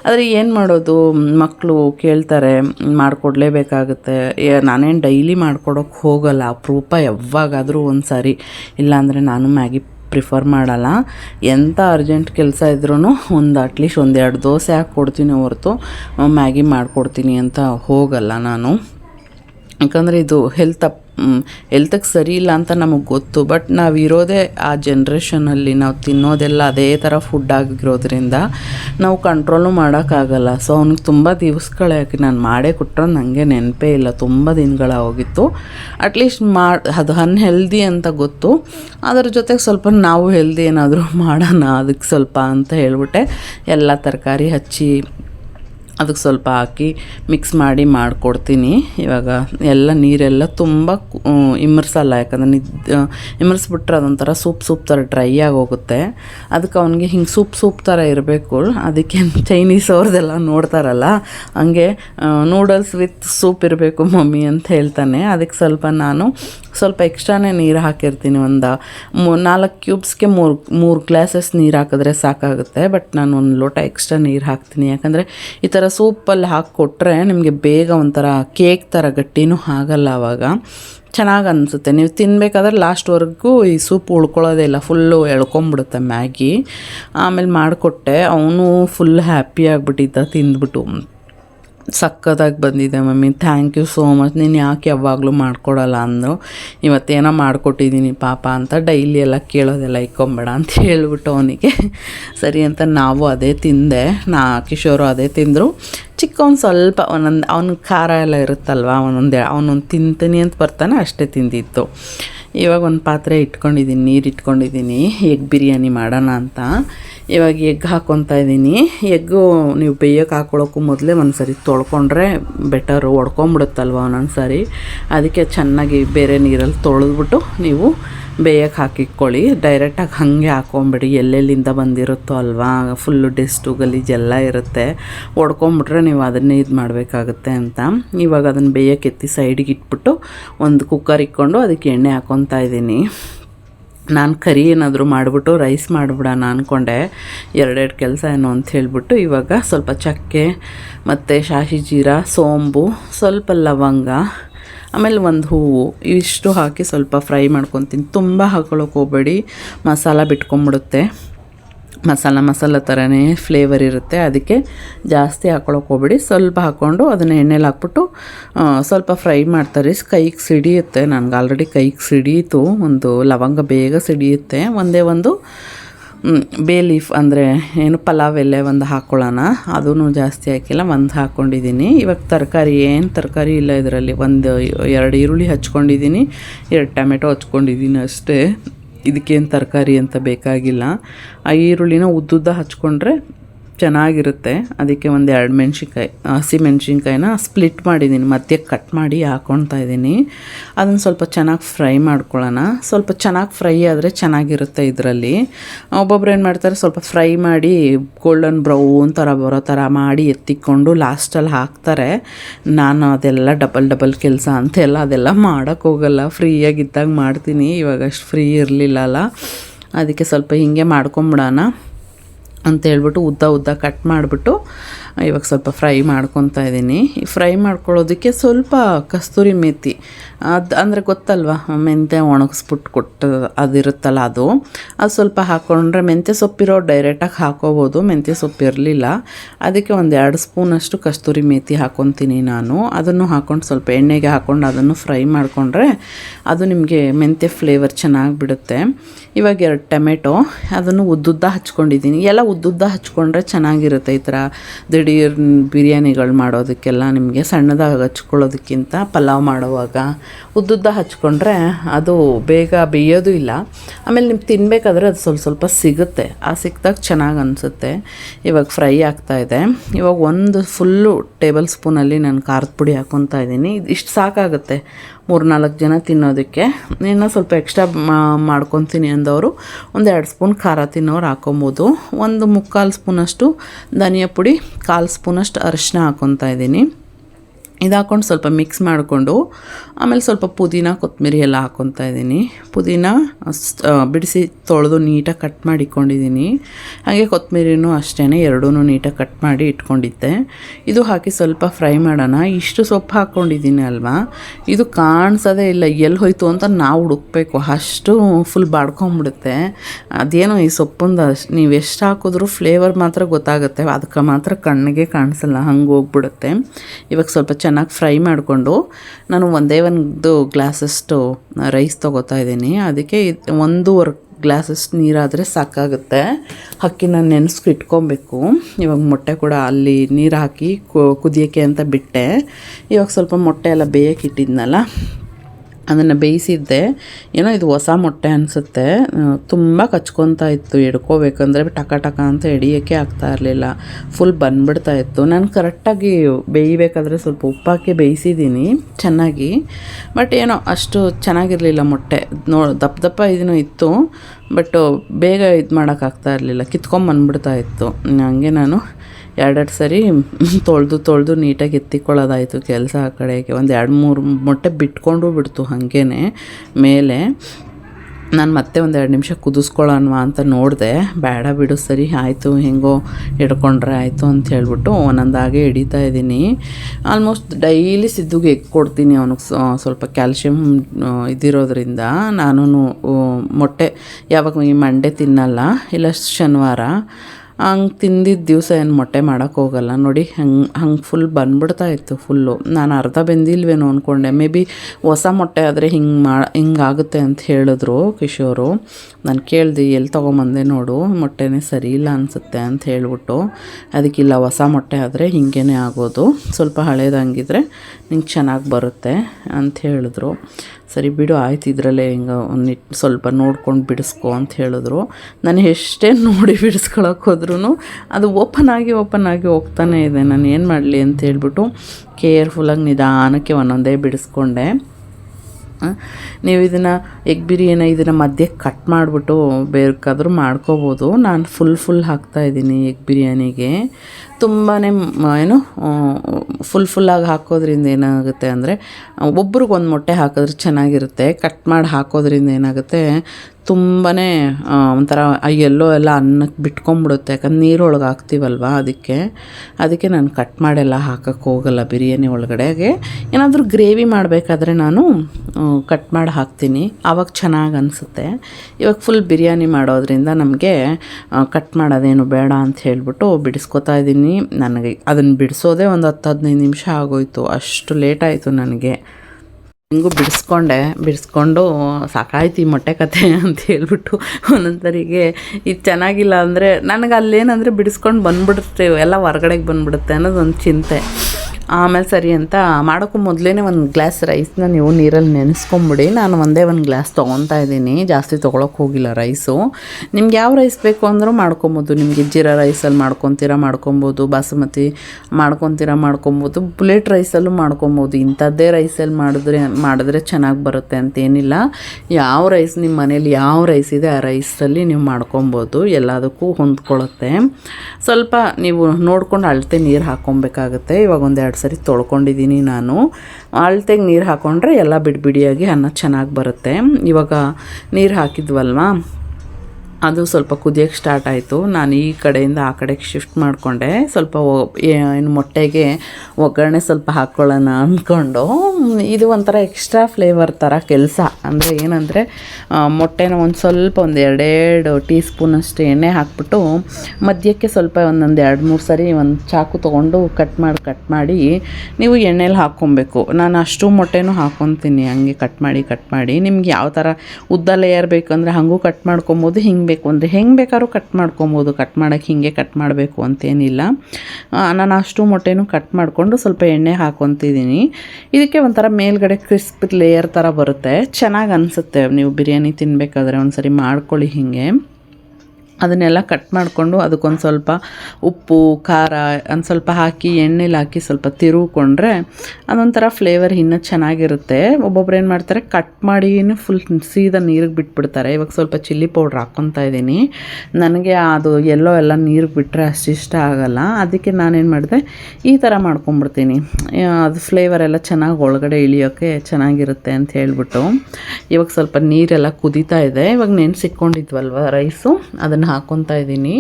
ಆದರೆ ಏನು ಮಾಡೋದು? ಮಕ್ಕಳು ಕೇಳ್ತಾರೆ, ಮಾಡಿಕೊಡ್ಲೇಬೇಕಾಗುತ್ತೆ. ನಾನೇನು ಡೈಲಿ ಮಾಡ್ಕೊಡೋಕೆ ಹೋಗಲ್ಲ. ಅಪರೂಪ ಯಾವಾಗಾದರೂ ಒಂದು ಸಾರಿ ಇಲ್ಲಾಂದರೆ ನಾನು ಮ್ಯಾಗಿ ಪ್ರಿಫರ್ ಮಾಡಲ್ಲ. ಎಂಥ ಅರ್ಜೆಂಟ್ ಕೆಲಸ ಇದ್ರೂ ಒಂದು ಅಟ್ಲೀಸ್ಟ್ ಒಂದೆರಡು ದೋಸೆ ಹಾಕ್ಕೊಡ್ತೀನಿ ಹೊರತು, ಮ್ಯಾಗಿ ಮಾಡಿಕೊಡ್ತೀನಿ ಅಂತ ಹೋಗಲ್ಲ ನಾನು. ಯಾಕಂದರೆ ಇದು ಹೆಲ್ತ್ ಅಪ್ ಹೆಲ್ತಕ್ಕೆ ಸರಿ ಇಲ್ಲ ಅಂತ ನಮಗೆ ಗೊತ್ತು ಬಟ್ ನಾವು ಇರೋದೇ ಆ ಜನ್ರೇಷನಲ್ಲಿ ನಾವು ತಿನ್ನೋದೆಲ್ಲ ಅದೇ ಥರ ಫುಡ್ ಆಗಿರೋದ್ರಿಂದ ನಾವು ಕಂಟ್ರೋಲು ಮಾಡೋಕ್ಕಾಗಲ್ಲ. ಸೊ ಅವ್ನಿಗೆ ತುಂಬ ದಿವಸಗಳಾಗಿ ನಾನು ಮಾಡೇ ಕೊಟ್ಟರೆ ನನಗೆ ನೆನಪೇ ಇಲ್ಲ, ತುಂಬ ದಿನಗಳ ಹೋಗಿತ್ತು ಅಟ್ಲೀಸ್ಟ್ ಮಾಡಿ ಅದು ಅನ್ಹೆಲ್ದಿ ಅಂತ ಗೊತ್ತು. ಅದರ ಜೊತೆಗೆ ಸ್ವಲ್ಪ ನಾವು ಹೆಲ್ದಿ ಏನಾದರೂ ಮಾಡೋಣ ಅದಕ್ಕೆ ಸ್ವಲ್ಪ ಅಂತ ಹೇಳ್ಬಿಟ್ಟೆ. ಎಲ್ಲ ತರಕಾರಿ ಹಚ್ಚಿ ಅದಕ್ಕೆ ಸ್ವಲ್ಪ ಹಾಕಿ ಮಿಕ್ಸ್ ಮಾಡಿ ಮಾಡಿಕೊಡ್ತೀನಿ. ಇವಾಗ ಎಲ್ಲ ನೀರೆಲ್ಲ ತುಂಬ ಇಮ್ಮರ್ಸಲ್ಲ ಯಾಕಂದ್ರೆ ನಿದ್ ಇಮ್ಮರ್ಸ್ಬಿಟ್ರೆ ಅದೊಂಥರ ಸೂಪ್ ಸೂಪ್ ಥರ ಡ್ರೈ ಆಗೋಗುತ್ತೆ. ಅದಕ್ಕೆ ಅವನಿಗೆ ಹಿಂಗೆ ಸೂಪ್ ಸೂಪ್ ಥರ ಇರಬೇಕು. ಅದಕ್ಕೆ ಚೈನೀಸ್ ಅವ್ರದ್ದೆಲ್ಲ ನೋಡ್ತಾರಲ್ಲ, ಹಂಗೆ ನೂಡಲ್ಸ್ ವಿತ್ ಸೂಪ್ ಇರಬೇಕು ಮಮ್ಮಿ ಅಂತ ಹೇಳ್ತಾನೆ. ಅದಕ್ಕೆ ಸ್ವಲ್ಪ ನಾನು ಸ್ವಲ್ಪ ಎಕ್ಸ್ಟ್ರಾನೇ ನೀರು ಹಾಕಿರ್ತೀನಿ ಒಂದು ಮೂ ನಾಲ್ಕು ಕ್ಯೂಬ್ಸ್ಗೆ ಮೂರು ಮೂರು ಗ್ಲಾಸಸ್ ನೀರು ಹಾಕಿದ್ರೆ ಸಾಕಾಗುತ್ತೆ, ಬಟ್ ನಾನು ಒಂದು ಲೋಟ ಎಕ್ಸ್ಟ್ರಾ ನೀರು ಹಾಕ್ತೀನಿ. ಯಾಕಂದರೆ ಈ ಥರ ಸೂಪಲ್ಲಿ ಹಾಕಿಕೊಟ್ರೆ ನಿಮಗೆ ಬೇಗ ಒಂಥರ ಕೇಕ್ ಥರ ಗಟ್ಟಿನೂ ಆಗಲ್ಲ ಆವಾಗ ಚೆನ್ನಾಗಿ ಅನಿಸುತ್ತೆ. ನೀವು ತಿನ್ನಬೇಕಾದ್ರೆ ಲಾಸ್ಟ್ವರೆಗೂ ಈ ಸೂಪ್ ಉಳ್ಕೊಳ್ಳೋದೇ ಇಲ್ಲ ಫುಲ್ಲು ಎಳ್ಕೊಂಬಿಡುತ್ತೆ ಮ್ಯಾಗಿ. ಆಮೇಲೆ ಮಾಡಿಕೊಟ್ಟೆ, ಅವನು ಫುಲ್ ಹ್ಯಾಪಿ ಆಗಿಬಿಟ್ಟಿದ್ದ, ತಿಂದ್ಬಿಟ್ಟು. ಸಕ್ಕತ್ತಾಗಿ ಬಂದಿದೆ mummy. Thank you so much ನೀನು ಯಾಕೆ ಯಾವಾಗಲೂ ಮಾಡ್ಕೊಡಲ್ಲ ಅಂದರು ಇವತ್ತೇನೋ ಮಾಡಿಕೊಟ್ಟಿದ್ದೀನಿ ಪಾಪ ಅಂತ ಡೈಲಿ ಎಲ್ಲ ಕೇಳೋದೆಲ್ಲ ಇಕ್ಕೊಂಬೇಡ ಅಂತ ಹೇಳ್ಬಿಟ್ಟು ಅವನಿಗೆ. ಸರಿ ಅಂತ ನಾವು ಅದೇ ತಿಂದೆ. ನಾ, ಕಿಶೋರು ಅದೇ ತಿಂದರು. ಚಿಕ್ಕವನು ಸ್ವಲ್ಪ ಒಂದೊಂದು, ಅವನ ಖಾರ ಎಲ್ಲ ಇರುತ್ತಲ್ವ? ಅವನೊಂದು ಅವನೊಂದು ತಿಂತೀನಿ ಅಂತ ಬರ್ತಾನೆ ಅಷ್ಟೇ ತಿಂದಿತ್ತು. ಇವಾಗ ಒಂದು ಪಾತ್ರೆ ಇಟ್ಕೊಂಡಿದ್ದೀನಿ ನೀರು ಇಟ್ಕೊಂಡಿದ್ದೀನಿ ಎಗ್ ಬಿರಿಯಾನಿ ಮಾಡೋಣ ಅಂತ. ಇವಾಗ ಎಗ್ ಹಾಕ್ಕೊತಾ ಇದ್ದೀನಿ. ಎಗ್ಗು ನೀವು ಬೇಯಕ್ಕೆ ಹಾಕ್ಕೊಳ್ಳೋಕ್ಕೂ ಮೊದಲೇ ಒಂದು ಸರಿ ತೊಳ್ಕೊಂಡ್ರೆ ಬೆಟರು ಒಡ್ಕೊಂಬಿಡುತ್ತಲ್ವ ಒಂದೊಂದು ಸಾರಿ ಅದಕ್ಕೆ ಚೆನ್ನಾಗಿ ಬೇರೆ ನೀರಲ್ಲಿ ತೊಳೆದ್ಬಿಟ್ಟು ನೀವು ಬೇಯಕ್ಕೆ ಹಾಕಿಕ್ಕೊಳ್ಳಿ ಡೈರೆಕ್ಟಾಗಿ ಹಾಗೆ ಹಾಕ್ಕೊಂಬಿಡಿ ಎಲ್ಲೆಲ್ಲಿಂದ ಬಂದಿರುತ್ತೋ ಅಲ್ವಾ? ಫುಲ್ಲು ಡೆಸ್ಟು ಗಲೀಜೆಲ್ಲ ಇರುತ್ತೆ. ಒಡ್ಕೊಂಬಿಟ್ರೆ ನೀವು ಅದನ್ನೇ ಇದು ಮಾಡಬೇಕಾಗುತ್ತೆ ಅಂತ. ಇವಾಗ ಅದನ್ನು ಬೇಯಕ್ಕೆ ಎತ್ತಿ ಸೈಡಿಗೆ ಇಟ್ಬಿಟ್ಟು ಒಂದು ಕುಕ್ಕರ್ ಇಕ್ಕೊಂಡು ಅದಕ್ಕೆ ಎಣ್ಣೆ ಹಾಕ್ಕೊತಾ ಇದ್ದೀನಿ. ನಾನು ಕರಿ ಏನಾದರೂ ಮಾಡಿಬಿಟ್ಟು ರೈಸ್ ಮಾಡಿಬಿಡೋಣ ಅಂದ್ಕೊಂಡೆ ಎರಡೆರಡು ಕೆಲಸ ಏನು ಅಂತ ಹೇಳಿಬಿಟ್ಟು ಇವಾಗ ಸ್ವಲ್ಪ ಚಕ್ಕೆ ಮತ್ತು ಶಾಹಿ ಜೀರ, ಸೋಂಬು, ಸ್ವಲ್ಪ ಲವಂಗ, ಆಮೇಲೆ ಒಂದು ಹೂವು, ಇವಿಷ್ಟು ಹಾಕಿ ಸ್ವಲ್ಪ ಫ್ರೈ ಮಾಡ್ಕೊತೀನಿ. ತುಂಬ ಹಾಕೊಳ್ಳೋಕೆ ಹೋಗಬೇಡಿ. ಮಸಾಲ ಬಿಟ್ಕೊಂಬಿಡುತ್ತೆ. ಮಸಾಲ ಮಸಾಲ ಥರನೇ ಫ್ಲೇವರ್ ಇರುತ್ತೆ. ಅದಕ್ಕೆ ಜಾಸ್ತಿ ಹಾಕ್ಕೊಳಕ್ಕೆ ಹೋಗ್ಬಿಡಿ. ಸ್ವಲ್ಪ ಹಾಕ್ಕೊಂಡು ಅದನ್ನು ಎಣ್ಣೆಲಿ ಹಾಕ್ಬಿಟ್ಟು ಸ್ವಲ್ಪ ಫ್ರೈ ಮಾಡ್ತಾರೆ ಕೈಗೆ ಸಿಡಿಯುತ್ತೆ. ನನಗೆ ಆಲ್ರೆಡಿ ಕೈಗೆ ಸಿಡಿಯಿತು. ಒಂದು ಲವಂಗ ಬೇಗ ಸಿಡಿಯುತ್ತೆ. ಒಂದೇ ಒಂದು ಬೇ ಲೀಫ್ ಅಂದರೆ ಏನು ಪಲಾವ್ ಎಲೆ ಒಂದು ಹಾಕ್ಕೊಳ್ಳೋಣ ಅದೂ ಜಾಸ್ತಿ ಹಾಕಿಲ್ಲ. ಒಂದು ಹಾಕ್ಕೊಂಡಿದ್ದೀನಿ ಇವಾಗ ತರಕಾರಿ, ಏನು ತರಕಾರಿ ಇಲ್ಲ ಇದರಲ್ಲಿ. ಒಂದು ಎರಡು ಈರುಳ್ಳಿ ಹಚ್ಕೊಂಡಿದ್ದೀನಿ ಎರಡು ಟೊಮೆಟೊ ಹಚ್ಕೊಂಡಿದ್ದೀನಿ ಅಷ್ಟೇ. ಇದಕ್ಕೇನು ತರಕಾರಿ ಅಂತ ಬೇಕಾಗಿಲ್ಲ. ಆ ಈರುಳ್ಳಿನ ಉದ್ದುದ್ದ ಹಚ್ಕೊಂಡ್ರೆ ಚೆನ್ನಾಗಿರುತ್ತೆ. ಅದಕ್ಕೆ ಒಂದು ಎರಡು ಮೆಣ್ಸಿನ್ಕಾಯಿ ಹಸಿ ಮೆಣ್ಸಿನ್ಕಾಯಿನ ಸ್ಪ್ಲಿಟ್ ಮಾಡಿದ್ದೀನಿ ಮಧ್ಯಕ್ಕೆ ಕಟ್ ಮಾಡಿ ಹಾಕ್ಕೊಳ್ತಾ ಇದ್ದೀನಿ ಅದನ್ನು ಸ್ವಲ್ಪ ಚೆನ್ನಾಗಿ ಫ್ರೈ ಮಾಡ್ಕೊಳ್ಳೋಣ. ಸ್ವಲ್ಪ ಚೆನ್ನಾಗಿ ಫ್ರೈ ಆದರೆ ಚೆನ್ನಾಗಿರುತ್ತೆ ಇದರಲ್ಲಿ. ಒಬ್ಬೊಬ್ರು ಏನು ಮಾಡ್ತಾರೆ, ಸ್ವಲ್ಪ ಫ್ರೈ ಮಾಡಿ ಗೋಲ್ಡನ್ ಬ್ರೌನ್ ಥರ ಬರೋ ಥರ ಮಾಡಿ ಎತ್ತಿಕೊಂಡು ಲಾಸ್ಟಲ್ಲಿ ಹಾಕ್ತಾರೆ. ನಾನು ಅದೆಲ್ಲ ಡಬಲ್ ಡಬಲ್ ಕೆಲಸ ಅಂತೆಲ್ಲ ಅದೆಲ್ಲ ಮಾಡೋಕ್ಕೆ ಹೋಗಲ್ಲ. ಫ್ರೀಯಾಗಿದ್ದಾಗ ಮಾಡ್ತೀನಿ. ಇವಾಗ ಅಷ್ಟು ಫ್ರೀ ಇರಲಿಲ್ಲ ಅಲ್ಲ. ಅದಕ್ಕೆ ಸ್ವಲ್ಪ ಹೀಗೆ ಮಾಡ್ಕೊಂಬಿಡೋಣ. ಅಂತ ಹೇಳ್ಬಿಟ್ಟು ಉದ್ದ ಉದ್ದ ಕಟ್ ಮಾಡಿಬಿಟ್ಟು, ಇವಾಗ ಸ್ವಲ್ಪ ಫ್ರೈ ಮಾಡ್ಕೊತಾ ಇದ್ದೀನಿ. ಈ ಫ್ರೈ ಮಾಡ್ಕೊಳ್ಳೋದಕ್ಕೆ ಸ್ವಲ್ಪ ಕಸ್ತೂರಿ ಮೇಥಿ ಅದು ಅಂದರೆ ಗೊತ್ತಲ್ವ, ಮೆಂತ್ಯ ಒಣಗಿಸ್ಬಿಟ್ಟು ಕೊಟ್ಟು ಅದಿರುತ್ತಲ್ಲ ಅದು. ಅದು ಸ್ವಲ್ಪ ಹಾಕ್ಕೊಂಡ್ರೆ ಮೆಂತ್ಯ ಸೊಪ್ಪಿರೋ ಡೈರೆಕ್ಟಾಗಿ ಹಾಕೋಬೋದು, ಮೆಂತ್ಯ ಸೊಪ್ಪು ಇರಲಿಲ್ಲ. ಅದಕ್ಕೆ ಒಂದು ಎರಡು ಸ್ಪೂನಷ್ಟು ಕಸ್ತೂರಿ ಮೆಥಿ ಹಾಕ್ಕೊತೀನಿ ನಾನು. ಅದನ್ನು ಹಾಕ್ಕೊಂಡು ಸ್ವಲ್ಪ ಎಣ್ಣೆಗೆ ಹಾಕ್ಕೊಂಡು ಅದನ್ನು ಫ್ರೈ ಮಾಡಿಕೊಂಡ್ರೆ ಅದು ನಿಮಗೆ ಮೆಂತ್ಯ ಫ್ಲೇವರ್ ಚೆನ್ನಾಗಿ ಬಿಡುತ್ತೆ. ಇವಾಗ ಎರಡು ಟೊಮೆಟೊ, ಅದನ್ನು ಉದ್ದುದ್ದ ಹಚ್ಕೊಂಡಿದ್ದೀನಿ. ಎಲ್ಲ ಉದ್ದುದ್ದ ಹಚ್ಕೊಂಡ್ರೆ ಚೆನ್ನಾಗಿರುತ್ತೆ ಈ ಥರ ದಿಢೀರ್ ಬಿರಿಯಾನಿಗಳು ಮಾಡೋದಕ್ಕೆಲ್ಲ ನಿಮಗೆ ಸಣ್ಣದಾಗಿ ಹಚ್ಕೊಳ್ಳೋದಕ್ಕಿಂತ ಪಲಾವ್ ಮಾಡುವಾಗ ಉದ್ದುದ್ದ ಹಚ್ಕೊಂಡ್ರೆ ಅದು ಬೇಗ ಬೇಯೋದು ಇಲ್ಲ. ಆಮೇಲೆ ನಿಮ್ಗೆ ತಿನ್ನಬೇಕಾದ್ರೆ ಅದು ಸ್ವಲ್ಪ ಸ್ವಲ್ಪ ಸಿಗುತ್ತೆ. ಆ ಸಿಕ್ಕಿದಾಗ ಚೆನ್ನಾಗಿ ಅನಿಸುತ್ತೆ. ಇವಾಗ ಫ್ರೈ ಆಗ್ತಾ ಇದೆ. ಇವಾಗ ಒಂದು ಫುಲ್ಲು ಟೇಬಲ್ ಸ್ಪೂನಲ್ಲಿ ನಾನು ಖಾರದ ಪುಡಿ ಹಾಕ್ಕೊತಾ ಇದ್ದೀನಿ. ಇಷ್ಟು ಸಾಕಾಗುತ್ತೆ. ಮೂರು ನಾಲ್ಕು ಜನ ತಿನ್ನೋದಕ್ಕೆ. ಇನ್ನೂ ಸ್ವಲ್ಪ ಎಕ್ಸ್ಟ್ರಾ ಮಾಡ್ಕೊತೀನಿ ಅಂದವರು ಒಂದು ಎರಡು ಸ್ಪೂನ್ ಖಾರ ತಿನ್ನೋರು ಹಾಕೊಬೋದು. ಒಂದು ಮುಕ್ಕಾಲು ಸ್ಪೂನಷ್ಟು ಧನಿಯಾ ಪುಡಿ, ಕಾಲು ಸ್ಪೂನಷ್ಟು ಅರಿಶಿನ ಹಾಕ್ಕೊತಾ ಇದ್ದೀನಿ. ಇದು ಸ್ವಲ್ಪ ಮಿಕ್ಸ್ ಮಾಡಿಕೊಂಡು, ಆಮೇಲೆ ಸ್ವಲ್ಪ ಪುದೀನ ಕೊತ್ತಂಬರಿ ಎಲ್ಲ ಹಾಕ್ಕೊತಾ ಇದ್ದೀನಿ. ಪುದೀನ ಬಿಡಿಸಿ ತೊಳೆದು ನೀಟಾಗಿ ಕಟ್ ಮಾಡಿ ಇಟ್ಕೊಂಡಿದ್ದೀನಿ ಹಾಗೆ ಕೊತ್ತಂಬರಿನೂ ಅಷ್ಟೇ ಎರಡೂ ನೀಟಾಗಿ ಕಟ್ ಮಾಡಿ ಇಟ್ಕೊಂಡಿದ್ದೆ. ಇದು ಹಾಕಿ ಸ್ವಲ್ಪ ಫ್ರೈ ಮಾಡೋಣ. ಇಷ್ಟು ಸೊಪ್ಪು ಹಾಕ್ಕೊಂಡಿದ್ದೀನಿ ಅಲ್ವಾ? ಇದು ಕಾಣಿಸೋದೇ ಇಲ್ಲ, ಎಲ್ಲಿ ಹೋಯ್ತು ಅಂತ ನಾವು ಹುಡುಕ್ಬೇಕು. ಅಷ್ಟು ಫುಲ್ ಬಾಡ್ಕೊಂಬಿಡುತ್ತೆ. ಅದೇನೋ ಈ ಸೊಪ್ಪಂದು ಅಷ್ಟು ನೀವು ಎಷ್ಟು ಹಾಕಿದ್ರೂ ಫ್ಲೇವರ್ ಮಾತ್ರ ಗೊತ್ತಾಗುತ್ತೆ. ಅದಕ್ಕೆ ಮಾತ್ರ ಕಣ್ಣಿಗೆ ಕಾಣಿಸಲ್ಲ, ಹಂಗೆ ಹೋಗ್ಬಿಡುತ್ತೆ. ಇವಾಗ ಸ್ವಲ್ಪ ಚೆನ್ನಾಗಿ ಫ್ರೈ ಮಾಡಿಕೊಂಡು ನಾನು ಒಂದೇ ಒಂದು ಗ್ಲಾಸಷ್ಟು ರೈಸ್ ತೊಗೋತಾ ಇದ್ದೀನಿ. ಅದಕ್ಕೆ ಒಂದೂವರೆ ಗ್ಲಾಸಷ್ಟು ನೀರಾದರೆ ಸಾಕಾಗುತ್ತೆ. ಅಕ್ಕಿನ ನೆನೆಸ್ಕು ಇಟ್ಕೊಬೇಕು. ಇವಾಗ ಮೊಟ್ಟೆ ಕೂಡ ಅಲ್ಲಿ ನೀರು ಹಾಕಿ ಕುದಿಯೋಕ್ಕೆ ಅಂತ ಬಿಟ್ಟೆ. ಇವಾಗ ಸ್ವಲ್ಪ ಮೊಟ್ಟೆ ಎಲ್ಲ ಬೇಯಕ್ಕೆ ಇಟ್ಟಿದ್ನಲ್ಲ ಅದನ್ನು ಬೇಯಿಸಿದ್ದೆ. ಏನೋ ಇದು ಹೊಸ ಮೊಟ್ಟೆ ಅನಿಸುತ್ತೆ. ತುಂಬ ಕಚ್ಕೊತಾ ಇತ್ತು. ಹಿಡ್ಕೋಬೇಕಂದ್ರೆ ಟಕ ಟಕ ಅಂತ ಹಿಡಿಯೋಕ್ಕೆ ಆಗ್ತಾ ಇರಲಿಲ್ಲ. ಫುಲ್ ಬಂದ್ಬಿಡ್ತಾ ಇತ್ತು. ನಾನು ಕರೆಕ್ಟಾಗಿ ಬೇಯಬೇಕಾದ್ರೆ ಸ್ವಲ್ಪ ಉಪ್ಪಾಕಿ ಬೇಯಿಸಿದ್ದೀನಿ. ಚೆನ್ನಾಗಿ. ಬಟ್ ಏನೋ ಅಷ್ಟು ಚೆನ್ನಾಗಿರಲಿಲ್ಲ ಮೊಟ್ಟೆ. ನೋ, ದಪ್ಪ ದಪ್ಪ ಇದನ್ನು ಇತ್ತು. ಬಟ್ ಬೇಗ ಇದು ಮಾಡೋಕ್ಕಾಗ್ತಾ ಇರಲಿಲ್ಲ. ಕಿತ್ಕೊಂಬಂದ್ಬಿಡ್ತಾ ಇತ್ತು. ಹಂಗೆ ನಾನು ಎರಡೆರಡು ಸರಿ ತೊಳೆದು ತೊಳೆದು ನೀಟಾಗಿ ಎತ್ತಿಕೊಳ್ಳೋದಾಯಿತು ಕೆಲಸ ಆ ಕಡೆಗೆ. ಒಂದು ಎರಡು ಮೂರು ಮೊಟ್ಟೆ ಬಿಟ್ಕೊಂಡು ಬಿಡ್ತು ಹಾಗೇ ಮೇಲೆ ನಾನು ಮತ್ತೆ ಒಂದು ಎರಡು ನಿಮಿಷ ಕುದಿಸ್ಕೊಳ್ಳೋಣ ಅಂತ ನೋಡಿದೆ. ಬೇಡ ಬಿಡು, ಸರಿ ಆಯಿತು, ಹೆಂಗೋ ಹಿಡ್ಕೊಂಡ್ರೆ ಆಯಿತು ಅಂತ ಹೇಳ್ಬಿಟ್ಟು ಒಂದೊಂದಾಗೆ ಹಿಡಿತಾ ಇದ್ದೀನಿ. ಆಲ್ಮೋಸ್ಟ್ ಡೈಲಿ ಸಿದ್ದುಗೆ ಎಗ್ ಕೊಡ್ತೀನಿ ಅವನಿಗೆ ಸ್ವಲ್ಪ ಕ್ಯಾಲ್ಶಿಯಮ್ ಇದಿರೋದ್ರಿಂದ. ನಾನು ಮೊಟ್ಟೆ ಯಾವಾಗ ಈ ಮಂಡೆ ತಿನ್ನಲ್ಲ, ಇಲ್ಲ ಶನಿವಾರ. ಹಂಗೆ ತಿಂದಿದ್ದ ದಿವಸ ಏನು ಮೊಟ್ಟೆ ಮಾಡೋಕ್ಕೆ ಹೋಗಲ್ಲ. ನೋಡಿ, ಹಂಗೆ ಹಂಗೆ ಫುಲ್ ಇತ್ತು ಫುಲ್ಲು ನಾನು ಅರ್ಧ ಬೆಂದಿಲ್ವೇನೋ ಅಂದ್ಕೊಂಡೆ ಮೇ ಬಿ ಹೊಸ ಮೊಟ್ಟೆ ಆದರೆ ಹಿಂಗೆ ಮಾ ಹಿಂಗಾಗುತ್ತೆ ಅಂತ ಹೇಳಿದ್ರು ಕಿಶೋರು. ನಾನು ಕೇಳ್ದೆ ಎಲ್ಲಿ ತೊಗೊಂಬಂದೆ ನೋಡು, ಮೊಟ್ಟೆನೇ ಸರಿ ಇಲ್ಲ ಅನಿಸುತ್ತೆ ಅಂತ ಹೇಳಿಬಿಟ್ಟು, ಅದಕ್ಕಿಲ್ಲ, ಹೊಸ ಮೊಟ್ಟೆ ಆದರೆ ಹಿಂಗೇ ಆಗೋದು. ಸ್ವಲ್ಪ ಹಳೇದಂಗಿದ್ರೆ ನಿಂಗೆ ಚೆನ್ನಾಗಿ ಬರುತ್ತೆ ಅಂತ ಹೇಳಿದ್ರು. ಸರಿ ಬಿಡು, ಆಯ್ತು ಇದರಲ್ಲೇ ಹಿಂಗೆ ಒಂದು ಸ್ವಲ್ಪ ನೋಡ್ಕೊಂಡು ಬಿಡಿಸ್ಕೊ ಅಂತ ಹೇಳಿದ್ರು. ನಾನು ಎಷ್ಟೇ ನೋಡಿ ಬಿಡಿಸ್ಕೊಳಕ್ಕೆ ಹೋದ್ರೂ ಅದು ಓಪನ್ ಆಗಿ ಓಪನ್ ಆಗಿ ಹೋಗ್ತಾನೆ ಇದೆ. ನಾನು ಏನು ಮಾಡಲಿ ಅಂತ ಹೇಳ್ಬಿಟ್ಟು ಕೇರ್ಫುಲ್ಲಾಗಿ ನಿಧಾನಕ್ಕೆ ಒಂದೊಂದೇ ಬಿಡಿಸ್ಕೊಂಡೆ. ನೀವು ಇದನ್ನು ಎಗ್ ಬಿರಿಯಾನಿ ಇದನ್ನು ಮಧ್ಯೆ ಕಟ್ ಮಾಡಿಬಿಟ್ಟು ಬೇಕಾದರೂ ಮಾಡ್ಕೋಬೋದು. ನಾನು ಫುಲ್ ಫುಲ್ ಹಾಕ್ತಾಯಿದ್ದೀನಿ ಎಗ್ ಬಿರಿಯಾನಿಗೆ. ತುಂಬಾ ಏನು ಫುಲ್ ಫುಲ್ಲಾಗಿ ಹಾಕೋದ್ರಿಂದ ಏನಾಗುತ್ತೆ ಅಂದರೆ ಒಬ್ರಿಗೆ ಒಂದು ಮೊಟ್ಟೆ ಹಾಕಿದ್ರೆ ಚೆನ್ನಾಗಿರುತ್ತೆ ಕಟ್ ಮಾಡಿ ಹಾಕೋದ್ರಿಂದ ಏನಾಗುತ್ತೆ ತುಂಬಾ ಒಂಥರ ಆ ಎಲ್ಲೋ ಎಲ್ಲ ಅನ್ನಕ್ಕೆ ಬಿಟ್ಕೊಂಬಿಡುತ್ತೆ ಯಾಕಂದ್ರೆ ನೀರೊಳಗೆ ಹಾಕ್ತೀವಲ್ವ ಅದಕ್ಕೆ. ಅದಕ್ಕೆ ನಾನು ಕಟ್ ಮಾಡೆಲ್ಲ ಹಾಕಕ್ಕೆ ಹೋಗಲ್ಲ ಬಿರಿಯಾನಿ ಒಳಗಡೆಗೆ ಏನಾದರೂ ಗ್ರೇವಿ ಮಾಡಬೇಕಾದ್ರೆ ನಾನು ಕಟ್ ಮಾಡಿ ಹಾಕ್ತೀನಿ. ಆವಾಗ ಚೆನ್ನಾಗಿ ಅನಿಸುತ್ತೆ. ಇವಾಗ ಫುಲ್ ಬಿರಿಯಾನಿ ಮಾಡೋದ್ರಿಂದ ನಮಗೆ ಕಟ್ ಮಾಡೋದೇನು ಬೇಡ ಅಂತ ಹೇಳಿಬಿಟ್ಟು ಬಿಡಿಸ್ಕೊತಾ ಇದ್ದೀನಿ. ನನಗೆ ಅದನ್ನು ಬಿಡಿಸೋದೇ ಒಂದು ಹತ್ತು ಹದಿನೈದು ನಿಮಿಷ ಆಗೋಯ್ತು. ಅಷ್ಟು ಲೇಟ್ ಆಯಿತು ನನಗೆ. ಹಿಂಗೂ ಬಿಡಿಸ್ಕೊಂಡೆ. ಬಿಡಿಸ್ಕೊಂಡು ಸಾಕಾಯ್ತು ಈ ಮೊಟ್ಟೆ ಕತೆ ಅಂತ ಹೇಳ್ಬಿಟ್ಟು ಒಂದೊಂದ್ಸರಿಗೆ. ಇದು ಚೆನ್ನಾಗಿಲ್ಲ ಅಂದರೆ ನನಗೆ ಅಲ್ಲೇನಂದರೆ ಬಿಡಿಸ್ಕೊಂಡು ಬಂದ್ಬಿಡುತ್ತೆ. ಎಲ್ಲ ಹೊರಗಡೆಗೆ ಬಂದ್ಬಿಡುತ್ತೆ ಅನ್ನೋದು ಒಂದು ಚಿಂತೆ. ಆಮೇಲೆ ಸರಿ ಅಂತ ಮಾಡೋಕ್ಕೂ ಮೊದಲೇ ಒಂದು ಗ್ಲಾಸ್ ರೈಸ್ನ ನೀವು ನೀರಲ್ಲಿ ನೆನೆಸ್ಕೊಂಬಿಡಿ. ನಾನು ಒಂದೇ ಒಂದು ಗ್ಲಾಸ್ ತೊಗೊತಾ ಇದ್ದೀನಿ. ಜಾಸ್ತಿ ತೊಗೊಳಕ್ಕೆ ಹೋಗಿಲ್ಲ ರೈಸು. ನಿಮ್ಗೆ ಯಾವ ರೈಸ್ ಬೇಕು ಅಂದರೂ ಮಾಡ್ಕೊಬೋದು. ನಿಮಗೆ ಜೀರಾ ರೈಸಲ್ಲಿ ಮಾಡ್ಕೊತೀರಾ ಮಾಡ್ಕೊಬೋದು. ಬಾಸುಮತಿ ಮಾಡ್ಕೊತೀರಾ ಮಾಡ್ಕೊಬೋದು. ಬುಲೆಟ್ ರೈಸಲ್ಲೂ ಮಾಡ್ಕೊಬೋದು. ಇಂಥದ್ದೇ ರೈಸಲ್ಲಿ ಮಾಡಿದ್ರೆ ಮಾಡಿದ್ರೆ ಚೆನ್ನಾಗಿ ಬರುತ್ತೆ ಅಂತೇನಿಲ್ಲ. ಯಾವ ರೈಸ್ ನಿಮ್ಮ ಮನೇಲಿ ಯಾವ ರೈಸ್ ಇದೆ ಆ ರೈಸಲ್ಲಿ ನೀವು ಮಾಡ್ಕೊಬೋದು. ಎಲ್ಲದಕ್ಕೂ ಹೊಂದ್ಕೊಳ್ಳುತ್ತೆ ಸ್ವಲ್ಪ ನೀವು ನೋಡ್ಕೊಂಡು ಅಳತೆ ನೀರು ಹಾಕ್ಕೊಬೇಕಾಗುತ್ತೆ. ಇವಾಗ ಒಂದೆರಡು ಸರಿ ತೊಳ್ಕೊಂಡಿದ್ದೀನಿ ನಾನು. ಅಳತೆಗೆ ನೀರು ಹಾಕ್ಕೊಂಡ್ರೆ ಎಲ್ಲ ಬಿಡಿಬಿಡಿಯಾಗಿ ಅನ್ನ ಚೆನ್ನಾಗಿ ಬರುತ್ತೆ. ಇವಾಗ ನೀರು ಹಾಕಿದ್ವಲ್ವಾ? ಅದು ಸ್ವಲ್ಪ ಕುದಿಯೋಕ್ಕೆ ಸ್ಟಾರ್ಟ್ ಆಯಿತು. ನಾನು ಈ ಕಡೆಯಿಂದ ಆ ಕಡೆಗೆ ಶಿಫ್ಟ್ ಮಾಡಿಕೊಂಡೆ. ಸ್ವಲ್ಪ ಏನು ಮೊಟ್ಟೆಗೆ ಒಗ್ಗರಣೆ ಸ್ವಲ್ಪ ಹಾಕ್ಕೊಳ್ಳೋಣ ಅಂದ್ಕೊಂಡು ಇದು ಒಂಥರ ಎಕ್ಸ್ಟ್ರಾ ಫ್ಲೇವರ್ ಥರ ಕೆಲಸ. ಅಂದರೆ ಏನಂದರೆ ಮೊಟ್ಟೆನ ಒಂದು ಸ್ವಲ್ಪ ಒಂದು ಎರಡೆರಡು ಟೀ ಸ್ಪೂನಷ್ಟು ಎಣ್ಣೆ ಹಾಕ್ಬಿಟ್ಟು ಮಧ್ಯಕ್ಕೆ ಸ್ವಲ್ಪ ಒಂದೊಂದು ಎರಡು ಮೂರು ಸರಿ ಒಂದು ಚಾಕು ತೊಗೊಂಡು ಕಟ್ ಮಾಡಿ ಕಟ್ ಮಾಡಿ ನೀವು ಎಣ್ಣೆಲಿ ಹಾಕ್ಕೊಬೇಕು. ನಾನು ಅಷ್ಟು ಮೊಟ್ಟೆನೂ ಹಾಕ್ಕೊತೀನಿ ಹಂಗೆ ಕಟ್ ಮಾಡಿ ಕಟ್ ಮಾಡಿ. ನಿಮ್ಗೆ ಯಾವ ಥರ ಉದ್ದ ಲೇಯರ್ ಬೇಕಂದರೆ ಹಾಗೂ ಕಟ್ ಮಾಡ್ಕೊಬೋದು, ಹಿಂಗೆ ಬೇಕು ಅಂದರೆ ಹೆಂಗೆ ಬೇಕಾದ್ರೂ ಕಟ್ ಮಾಡ್ಕೊಬೋದು ಕಟ್ ಮಾಡೋಕ್ಕೆ ಹೀಗೆ ಕಟ್ ಮಾಡಬೇಕು ಅಂತೇನಿಲ್ಲ. ನಾನು ಅಷ್ಟು ಮೊಟ್ಟೆನೂ ಕಟ್ ಮಾಡಿಕೊಂಡು ಸ್ವಲ್ಪ ಎಣ್ಣೆ ಹಾಕೊತಿದ್ದೀನಿ ಇದಕ್ಕೆ ಒಂಥರ ಮೇಲ್ಗಡೆ ಕ್ರಿಸ್ಪ್ ಲೇಯರ್ ಥರ ಬರುತ್ತೆ. ಚೆನ್ನಾಗಿ ಅನಿಸುತ್ತೆ. ನೀವು ಬಿರಿಯಾನಿ ತಿನ್ನಬೇಕಾದ್ರೆ ಒಂದ್ಸರಿ ಮಾಡ್ಕೊಳ್ಳಿ ಹೀಗೆ. ಅದನ್ನೆಲ್ಲ ಕಟ್ ಮಾಡಿಕೊಂಡು ಅದಕ್ಕೊಂದು ಸ್ವಲ್ಪ ಉಪ್ಪು, ಖಾರ, ಒಂದು ಸ್ವಲ್ಪ ಹಾಕಿ, ಎಣ್ಣೆಲಿ ಹಾಕಿ ಸ್ವಲ್ಪ ತಿರುವುಕೊಂಡ್ರೆ ಅದೊಂಥರ ಫ್ಲೇವರ್ ಇನ್ನೂ ಚೆನ್ನಾಗಿರುತ್ತೆ. ಒಬ್ಬೊಬ್ರು ಏನು ಮಾಡ್ತಾರೆ ಕಟ್ ಮಾಡಿ ಫುಲ್ ಸೀದಾ ನೀರಿಗೆ ಬಿಟ್ಬಿಡ್ತಾರೆ. ಇವಾಗ ಸ್ವಲ್ಪ ಚಿಲ್ಲಿ ಪೌಡ್ರ್ ಹಾಕ್ಕೊತಾ ಇದ್ದೀನಿ. ನನಗೆ ಅದು ಎಲ್ಲೋ ಎಲ್ಲ ನೀರಿಗೆ ಬಿಟ್ಟರೆ ಅಷ್ಟು ಇಷ್ಟ ಆಗೋಲ್ಲ. ಅದಕ್ಕೆ ನಾನೇನು ಮಾಡಿದೆ, ಈ ಥರ ಮಾಡ್ಕೊಂಬಿಡ್ತೀನಿ. ಅದು ಫ್ಲೇವರ್ ಎಲ್ಲ ಚೆನ್ನಾಗಿ ಒಳಗಡೆ ಇಳಿಯೋಕ್ಕೆ ಚೆನ್ನಾಗಿರುತ್ತೆ ಅಂತ ಹೇಳ್ಬಿಟ್ಟು ಇವಾಗ ಸ್ವಲ್ಪ ನೀರೆಲ್ಲ ಕುದೀತಾ ಇದೆ. ಇವಾಗ ನೆನೆಸಿಕ್ಕೊಂಡಿದ್ವಲ್ವ ರೈಸು ಅದನ್ನು ಹಾಕ್ಕೊತಾ ಇದ್ದೀನಿ.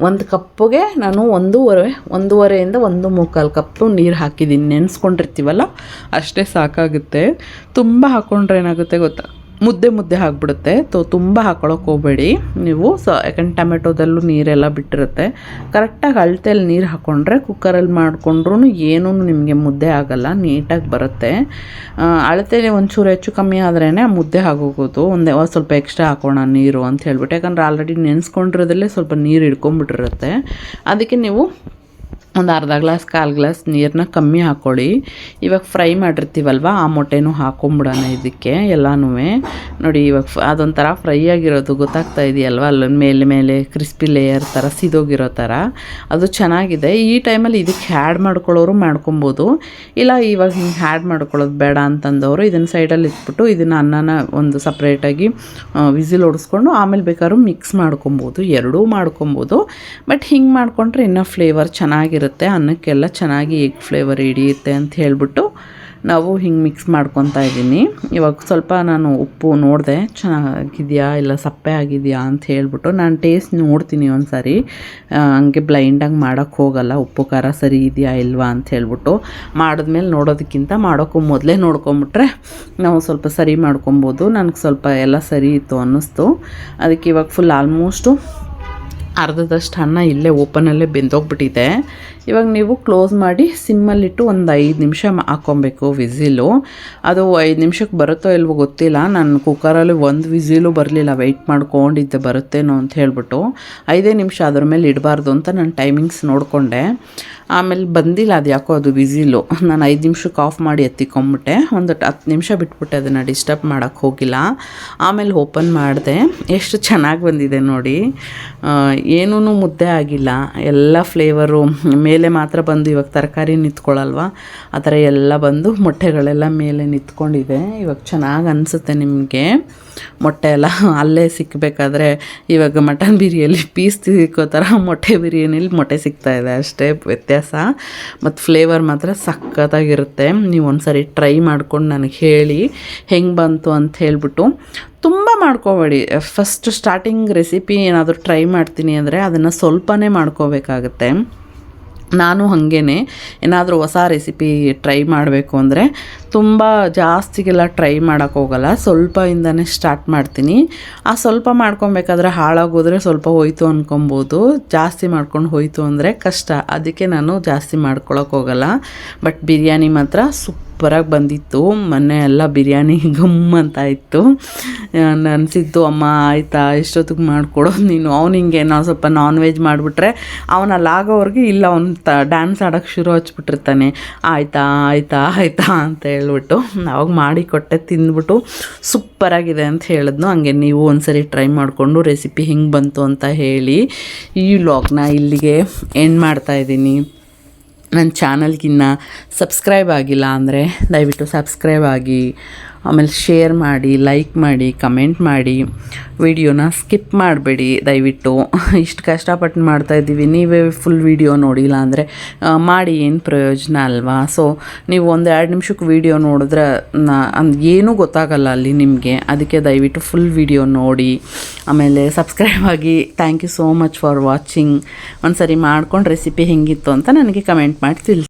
ಒಂದು ಕಪ್ಪುಗೆ ನಾನು ಒಂದೂವರೆ, ಒಂದೂವರೆಯಿಂದ ಒಂದು ಮುಕ್ಕಾಲು ಕಪ್ಪು ನೀರು ಹಾಕಿದ್ದೀನಿ ನೆನೆಸ್ಕೊಂಡಿರ್ತೀವಲ್ಲ? ಅಷ್ಟೇ ಸಾಕಾಗುತ್ತೆ. ತುಂಬ ಹಾಕ್ಕೊಂಡ್ರೆ ಏನಾಗುತ್ತೆ ಗೊತ್ತಾ? ಮುದ್ದೆ ಮುದ್ದೆ ಆಗಿಬಿಡುತ್ತೆ. ತೊ ತುಂಬ ಹಾಕೊಳ್ಳೋಕೆ ಹೋಗಬೇಡಿ. ನೀವು ಸೊ, ಯಾಕಂದ್ರೆ ಟೊಮೆಟೊದಲ್ಲೂ ನೀರೆಲ್ಲ ಬಿಟ್ಟಿರುತ್ತೆ. ಕರೆಕ್ಟಾಗಿ ಅಳತೆಯಲ್ಲಿ ನೀರು ಹಾಕ್ಕೊಂಡ್ರೆ ಕುಕ್ಕರಲ್ಲಿ ಮಾಡಿಕೊಂಡ್ರೂ ಏನೂ ನಿಮಗೆ ಮುದ್ದೆ ಆಗಲ್ಲ ನೀಟಾಗಿ ಬರುತ್ತೆ. ಅಳತೆಯಲ್ಲಿ ಒಂಚೂರು ಹೆಚ್ಚು ಕಮ್ಮಿ ಆದ್ರೇ ಮುದ್ದೆ ಆಗೋಗೋದು. ಒಂದೇ, ಒಂದು ಸ್ವಲ್ಪ ಎಕ್ಸ್ಟ್ರಾ ಹಾಕೋಣ ನೀರು ಅಂತ ಹೇಳ್ಬಿಟ್ಟು. ಯಾಕಂದ್ರೆ ಆಲ್ರೆಡಿ ನೆನೆಸ್ಕೊಂಡಿರೋದಲ್ಲೇ ಸ್ವಲ್ಪ ನೀರು ಹಿಡ್ಕೊಂಬಿಟ್ಟಿರುತ್ತೆ ಅದಕ್ಕೆ ನೀವು ಒಂದು ಅರ್ಧ ಗ್ಲಾಸ್ ಕಾಲು ಗ್ಲಾಸ್ ನೀರನ್ನ ಕಮ್ಮಿ ಹಾಕ್ಕೊಳ್ಳಿ ಇವಾಗ ಫ್ರೈ ಮಾಡಿರ್ತೀವಲ್ವ, ಆ ಮೊಟ್ಟೆನೂ ಹಾಕೊಂಬಿಡೋಣ ಇದಕ್ಕೆ ಎಲ್ಲನೂ. ನೋಡಿ ಇವಾಗ ಅದೊಂಥರ ಫ್ರೈ ಆಗಿರೋದು ಗೊತ್ತಾಗ್ತಾ ಇದೆಯಲ್ವ? ಅಲ್ಲೊಂದು ಮೇಲೆ ಮೇಲೆ ಕ್ರಿಸ್ಪಿ ಲೇಯರ್ ಥರ ಸಿದೋಗಿರೋ ಥರ ಅದು ಚೆನ್ನಾಗಿದೆ. ಈ ಟೈಮಲ್ಲಿ ಇದಕ್ಕೆ ಹ್ಯಾಡ್ ಮಾಡ್ಕೊಳ್ಳೋರು ಮಾಡ್ಕೊಬೋದು. ಇಲ್ಲ ಇವಾಗ ಹಿಂಗೆ ಹ್ಯಾಡ್ ಮಾಡ್ಕೊಳ್ಳೋದು ಬೇಡ ಅಂತಂದವರು ಇದನ್ನು ಸೈಡಲ್ಲಿ ಇಟ್ಬಿಟ್ಟು ಇದನ್ನು ಅನ್ನನ ಒಂದು ಸಪ್ರೇಟಾಗಿ ವಿಸಿಲ್ ಓಡಿಸ್ಕೊಂಡು ಆಮೇಲೆ ಬೇಕಾದ್ರೂ ಮಿಕ್ಸ್ ಮಾಡ್ಕೊಬೋದು. ಎರಡೂ ಮಾಡ್ಕೊಬೋದು. ಬಟ್ ಹಿಂಗೆ ಮಾಡಿಕೊಂಡ್ರೆ ಇನ್ನೂ ಫ್ಲೇವರ್ ಚೆನ್ನಾಗಿರುತ್ತೆ. ಅನ್ನಕ್ಕೆಲ್ಲ ಚೆನ್ನಾಗಿ ಎಗ್ ಫ್ಲೇವರ್ ಹಿಡಿಯುತ್ತೆ ಅಂತ ಹೇಳ್ಬಿಟ್ಟು ನಾವು ಹಿಂಗೆ ಮಿಕ್ಸ್ ಮಾಡ್ಕೊತಾ ಇದ್ದೀನಿ. ಇವಾಗ ಸ್ವಲ್ಪ ನಾನು ಉಪ್ಪು ನೋಡಿದೆ, ಚೆನ್ನಾಗಿದೆಯಾ ಇಲ್ಲ ಸಪ್ಪೆ ಆಗಿದೆಯಾ ಅಂತ ಹೇಳ್ಬಿಟ್ಟು ನಾನು ಟೇಸ್ಟ್ ನೋಡ್ತೀನಿ ಒಂದು ಸಾರಿ ಹಂಗೆ ಬ್ಲೈಂಡಾಗಿ ಮಾಡೋಕ್ಕೆ ಹೋಗಲ್ಲ, ಉಪ್ಪು ಖಾರ ಸರಿ ಇದೆಯಾ ಇಲ್ವಾ ಅಂತ ಹೇಳ್ಬಿಟ್ಟು ಮಾಡಿದ್ಮೇಲೆ ನೋಡೋದಕ್ಕಿಂತ ಮಾಡೋಕ್ಕೂ ಮೊದಲೇ ನೋಡ್ಕೊಂಬಿಟ್ರೆ ನಾವು ಸ್ವಲ್ಪ ಸರಿ ಮಾಡ್ಕೊಬೋದು. ನನಗೆ ಸ್ವಲ್ಪ ಎಲ್ಲ ಸರಿ ಇತ್ತು ಅನ್ನಿಸ್ತು. ಅದಕ್ಕೆ ಇವಾಗ ಫುಲ್ ಆಲ್ಮೋಸ್ಟು ಅರ್ಧದಷ್ಟು ಅನ್ನ ಇಲ್ಲೇ ಓಪನಲ್ಲೇ ಬೆಂದೋಗ್ಬಿಟ್ಟಿದೆ. ಇವಾಗ ನೀವು ಕ್ಲೋಸ್ ಮಾಡಿ ಸಿಮ್ಮಲ್ಲಿಟ್ಟು ಒಂದು ಐದು ನಿಮಿಷ ಹಾಕ್ಕೊಬೇಕು ವಿಝಿಲು ಅದು ಐದು ನಿಮಿಷಕ್ಕೆ ಬರುತ್ತೋ ಇಲ್ವೋ ಗೊತ್ತಿಲ್ಲ. ನಾನು ಕುಕ್ಕರಲ್ಲಿ ಒಂದು ವಿಝಿಲು ಬರಲಿಲ್ಲ. ವೆಯ್ಟ್ ಮಾಡ್ಕೊಂಡಿದ್ದೆ, ಬರುತ್ತೇನೋ ಅಂತ ಹೇಳ್ಬಿಟ್ಟು. ಐದೇ ನಿಮಿಷ ಅದ್ರ ಮೇಲೆ ಇಡಬಾರ್ದು ಅಂತ ನಾನು ಟೈಮಿಂಗ್ಸ್ ನೋಡಿಕೊಂಡೆ. ಆಮೇಲೆ ಬಂದಿಲ್ಲ, ಅದು ಯಾಕೋ ಅದು ಬಿಸಿಲು. ನಾನು ಐದು ನಿಮಿಷಕ್ಕೆ ಆಫ್ ಮಾಡಿ ಎತ್ತಿಕೊಂಬಿಟ್ಟೆ. ಒಂದು ಹತ್ತು ನಿಮಿಷ ಬಿಟ್ಬಿಟ್ಟೆ ಅದನ್ನು ಡಿಸ್ಟರ್ಬ್ ಮಾಡೋಕ್ಕೆ ಹೋಗಿಲ್ಲ. ಆಮೇಲೆ ಓಪನ್ ಮಾಡಿದೆ. ಎಷ್ಟು ಚೆನ್ನಾಗಿ ಬಂದಿದೆ ನೋಡಿ. ಏನೂ ಮುದ್ದೆ ಆಗಿಲ್ಲ. ಎಲ್ಲ ಫ್ಲೇವರು ಮೇಲೆ ಮಾತ್ರ ಬಂದು ಇವಾಗ ತರಕಾರಿ ನಿಂತ್ಕೊಳ್ಳಲ್ವ ಆ ಥರ ಎಲ್ಲ ಬಂದು ಮೊಟ್ಟೆಗಳೆಲ್ಲ ಮೇಲೆ ನಿಂತ್ಕೊಂಡಿದೆ. ಇವಾಗ ಚೆನ್ನಾಗಿ ಅನಿಸುತ್ತೆ ನಿಮಗೆ. ಮೊಟ್ಟೆ ಎಲ್ಲ ಅಲ್ಲೇ ಸಿಕ್ಕಬೇಕಾದ್ರೆ ಇವಾಗ ಮಟನ್ ಬಿರಿಯಾನಿ ಪೀಸ್ ತಿಕ್ಕೋ ಥರ ಮೊಟ್ಟೆ ಬಿರಿಯಾನಿಲಿ ಮೊಟ್ಟೆ ಸಿಗ್ತಾಯಿದೆ ಅಷ್ಟೇ ವ್ಯತ್ಯಾಸ. ಮತ್ತು ಫ್ಲೇವರ್ ಮಾತ್ರ ಸಖತ್ತಾಗಿರುತ್ತೆ. ನೀವು ಒಂದ್ಸರಿ ಟ್ರೈ ಮಾಡ್ಕೊಂಡು ನನಗೆ ಹೇಳಿ ಹೆಂಗೆ ಬಂತು ಅಂತ ಹೇಳ್ಬಿಟ್ಟು ತುಂಬ ಮಾಡ್ಕೋಬೇಡಿ. ಫಸ್ಟ್ ಸ್ಟಾರ್ಟಿಂಗ್ ರೆಸಿಪಿ ಏನಾದರೂ ಟ್ರೈ ಮಾಡ್ತೀನಿ ಅಂದರೆ ಅದನ್ನು ಸ್ವಲ್ಪನೇ ಮಾಡ್ಕೋಬೇಕಾಗತ್ತೆ. ನಾನು ಹಾಗೇ ಏನಾದರೂ ಹೊಸ ರೆಸಿಪಿ ಟ್ರೈ ಮಾಡಬೇಕು ಅಂದರೆ ತುಂಬ ಜಾಸ್ತಿಗೆಲ್ಲ ಟ್ರೈ ಮಾಡೋಕ್ಕೋಗಲ್ಲ ಸ್ವಲ್ಪ ಇಂದನೇ ಸ್ಟಾರ್ಟ್ ಮಾಡ್ತೀನಿ. ಆ ಸ್ವಲ್ಪ ಮಾಡ್ಕೊಬೇಕಾದ್ರೆ ಹಾಳಾಗೋದ್ರೆ ಸ್ವಲ್ಪ ಹೋಯ್ತು ಅಂದ್ಕೊಬೋದು ಜಾಸ್ತಿ ಮಾಡ್ಕೊಂಡು ಹೋಯ್ತು ಅಂದರೆ ಕಷ್ಟ. ಅದಕ್ಕೆ ನಾನು ಜಾಸ್ತಿ ಮಾಡ್ಕೊಳಕ್ಕೆ ಹೋಗಲ್ಲ. ಬಟ್ ಬಿರಿಯಾನಿ ಮಾತ್ರ ಸೂಪರಾಗಿ ಬಂದಿತ್ತು. ಮೊನ್ನೆ ಎಲ್ಲ ಬಿರಿಯಾನಿ ಗಮ್ ಅಂತ ಇತ್ತು ಅನಿಸಿದ್ದು ಅಮ್ಮ, ಆಯಿತಾ ಎಷ್ಟೊತ್ತಿಗೆ ಮಾಡಿಕೊಡೋದು ನೀನು. ಅವ್ನು ಹಿಂಗೆ ನಾವು ಸ್ವಲ್ಪ ನಾನ್ ವೆಜ್ ಮಾಡಿಬಿಟ್ರೆ ಅವನ ಆಗೋವ್ರಿಗೆ ಇಲ್ಲ, ಅವ್ನು ತ ಡ್ಯಾನ್ಸ್ ಆಡೋಕ್ಕೆ ಶುರು ಹಚ್ಬಿಟ್ಟಿರ್ತಾನೆ. ಆಯಿತಾ ಆಯಿತಾ ಆಯಿತಾ ಅಂತ ಹೇಳ್ಬಿಟ್ಟು ಅವಾಗ ಮಾಡಿ ಕೊಟ್ಟೆ, ತಿಂದ್ಬಿಟ್ಟು ಸೂಪರಾಗಿದೆ ಅಂತ ಹೇಳಿದ್ನು. ಹಂಗೆ ನೀವು ಒಂದ್ಸರಿ ಟ್ರೈ ಮಾಡಿಕೊಂಡು ರೆಸಿಪಿ ಹೆಂಗೆ ಬಂತು ಅಂತ ಹೇಳಿ ಈ ವ್ಲಾಗ್ನ ಇಲ್ಲಿಗೆ ಎಂಡ್ ಮಾಡ್ತಾಯಿದ್ದೀನಿ ನನ್ನ ಚಾನಲ್ಗಿನ್ನ ಸಬ್ಸ್ಕ್ರೈಬ್ ಆಗಿಲ್ಲ ಅಂದರೆ ದಯವಿಟ್ಟು ಸಬ್ಸ್ಕ್ರೈಬ್ ಆಗಿ ಆಮೇಲೆ ಶೇರ್ ಮಾಡಿ ಲೈಕ್ ಮಾಡಿ ಕಮೆಂಟ್ ಮಾಡಿ. ವಿಡಿಯೋನ ಸ್ಕಿಪ್ ಮಾಡಬೇಡಿ, ದಯವಿಟ್ಟು. ಇಷ್ಟು ಕಷ್ಟಪಟ್ಟು ಮಾಡ್ತಾ ಇದ್ದೀವಿ. ನೀವೇ ಫುಲ್ ವಿಡಿಯೋ ನೋಡಿಲ್ಲ ಅಂದರೆ ಮಾಡಿ ಏನು ಪ್ರಯೋಜನ ಅಲ್ವಾ? ಸೊ ನೀವು ಒಂದು ಎರಡು ನಿಮಿಷಕ್ಕೆ ವಿಡಿಯೋ ನೋಡಿದ್ರೆ ಏನೂ ಗೊತ್ತಾಗಲ್ಲ ಅಲ್ಲಿ ನಿಮಗೆ. ಅದಕ್ಕೆ ದಯವಿಟ್ಟು ಫುಲ್ ವಿಡಿಯೋ ನೋಡಿ. ಆಮೇಲೆ ಸಬ್ಸ್ಕ್ರೈಬ್ ಆಗಿ. Thank you so much for watching ಒಂದು ಸರಿ ಮಾಡ್ಕೊಂಡು ರೆಸಿಪಿ ಹೆಂಗಿತ್ತು ಅಂತ ನನಗೆ ಕಮೆಂಟ್ ಮಾಡಿ ತಿಳಿಸಿ.